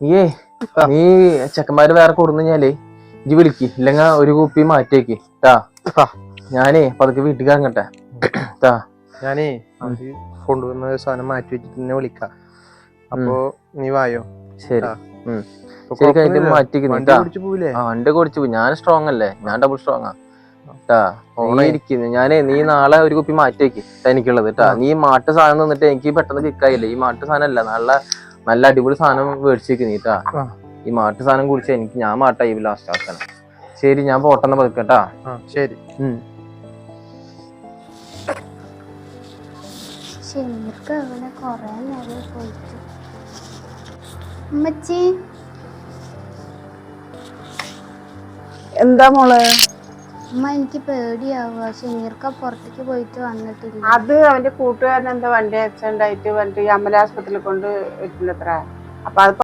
നീയേ നീ ചെക്കന്മാര് വേറെ കൊടുന്നു കഴിഞ്ഞാലേ ഇജ്ജ് വിളിക്ക്. ഇല്ലെങ്ക ഒരു കുപ്പി മാറ്റിയേക്ക്. ട്ടാ. ഞാനേ പതുക്കെ വീട്ടിൽ കറങ്ങട്ടെ ട്ടാ. ഞാനേ അവർ കൊണ്ടുവന്ന സാധനം മാറ്റി വെച്ചിട്ട് നിന്നെ വിളിക്കാം. അപ്പൊ നീ വായോ? ശരി. മാറ്റിക്കുന്നു ആ വണ്ടി കുടിച്ചു പോയി. ഞാൻ സ്ട്രോങ് അല്ലേ? ഞാൻ ഡബിൾ സ്ട്രോങ് ആ. ഇരിക്കുന്നു. ഞാനേ നീ നാളെ ഒരു കുപ്പി മാറ്റിയേക്ക്. എനിക്കുള്ളത്. ട്ടാ നീ മാട്ട് സാധനം തന്നിട്ട് എനിക്ക് പെട്ടെന്ന് കിക്കായില്ലേ ഈ മാട്ട് സാധനം അല്ല നല്ല നല്ല അടിപൊളി സാധനം മേടിച്ചിരിക്കുന്നു കേട്ടാ. ഈ മാട്ട് സാധനം കുടിച്ച എനിക്ക് ഞാൻ മാട്ടായി ലാസ്റ്റ് അവസാനം ശരി ഞാൻ പോട്ടെന്ന് പതുക്കട്ടാ ശരി. ഷെമീർക്ക് അവനെ കൊറേ നേരം പോയിട്ട്. അമ്മച്ചി എന്താ മോളെ? അമ്മ എനിക്ക് പേടിയാവുക. ഷെമീർക്ക പുറത്തേക്ക് പോയിട്ട് വന്നിട്ടില്ല. അത് അവന്റെ കൂട്ടുകാരൻ എന്താ വണ്ടി ആക്സിഡന്റ് ആയിട്ട് വണ്ടി അമലാസ്പത്രിയിൽ കൊണ്ട് വെച്ചില്ലത്ര അപ്പൊ അത്